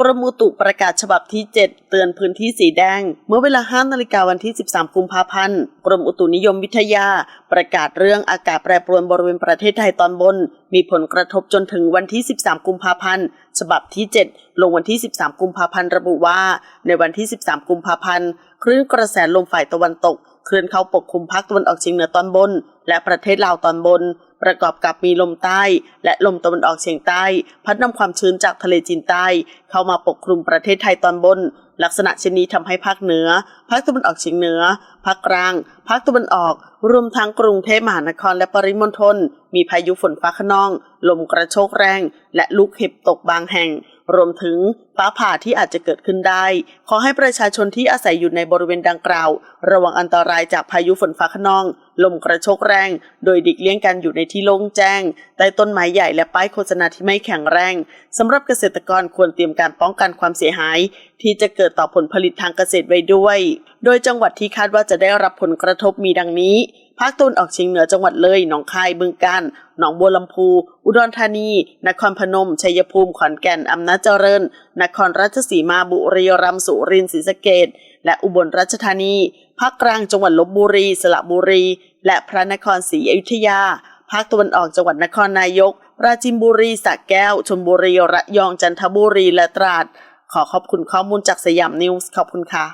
กรมอุตุประกาศฉบับที่ 7 เตือนพื้นที่สีแดง เมื่อเวลา 5 นาฬิกาวันที่ 13 กุมภาพันธ์ กรมอุตุนิยมวิทยา ประกาศเรื่องอากาศแปรปรวนบริเวณประเทศไทยตอนบน มีผลกระทบจนถึงวันที่ 13 กุมภาพันธ์ ฉบับที่ 7 ลงวันที่ 13 กุมภาพันธ์ระบุว่า ในวันที่ 13 กุมภาพันธ์ คลื่นกระแสลมฝ่ายตะวันตก เคลื่อนเข้าปกคลุมภาคตะวันออกเฉียงเหนือตอนบน และประเทศลาวตอนบน ประกอบกับมีลมใต้ และลมตะวันออกเฉียงใต้ พัดนำความชื้นจากทะเลจีนใต้ เข้ามาปกคลุมประเทศไทยตอนบน ลักษณะเช่นนี้ทำให้ภาคเหนือ ภาคตะวันออกเฉียงเหนือ ภาคกลาง ภาคตะวันออก รวมทั้งกรุงเทพมหานครและปริมณฑลมีพายุฝนฟ้าขนอง ลมกระโชกแรง และลูกเห็บตกบางแห่ง รวมถึงฟ้าผ่าที่อาจจะเกิดขึ้นได้ ขอให้ประชาชนที่อาศัยอยู่ในบริเวณดังกล่าว ระวังอันตรายจากพายุฝนฟ้าขนอง ลมกระโชกแรง โดยดิกเลี่ยงการอยู่ในที่โล่งแจ้ง ใต้ต้นไม้ใหญ่และป้ายโฆษณาที่ไม่แข็งแรงสำหรับเกษตรกรควรเตรียมการป้องกันความเสียหาย ที่จะเกิดต่อผลผลิตทางเกษตรไว้ด้วย โดยจังหวัดที่คาดว่าจะได้รับผลกระทบมีดังนี้ ภาคตะวันออกเฉียงเหนือจังหวัดเลย หนองคาย บึงกาฬ หนองบัวลำพู อุดรธานี นครพนม ชัยภูมิ ขอนแก่น อำนาจเจริญ นครราชสีมา บุรีรัมย์ สุรินทร์ ศรีสะเกษและอุบลราชธานี ภาคกลางจังหวัดลบบุรี สระบุรี และพระนครศรีอยุธยา ภาคตะวันออกจังหวัดนครนายก ปราจีนบุรี สระแก้ว ชลบุรี ระยอง จันทบุรี และตราด ขอขอบคุณข้อมูลจากสยามนิวส์ ขอบคุณค่ะ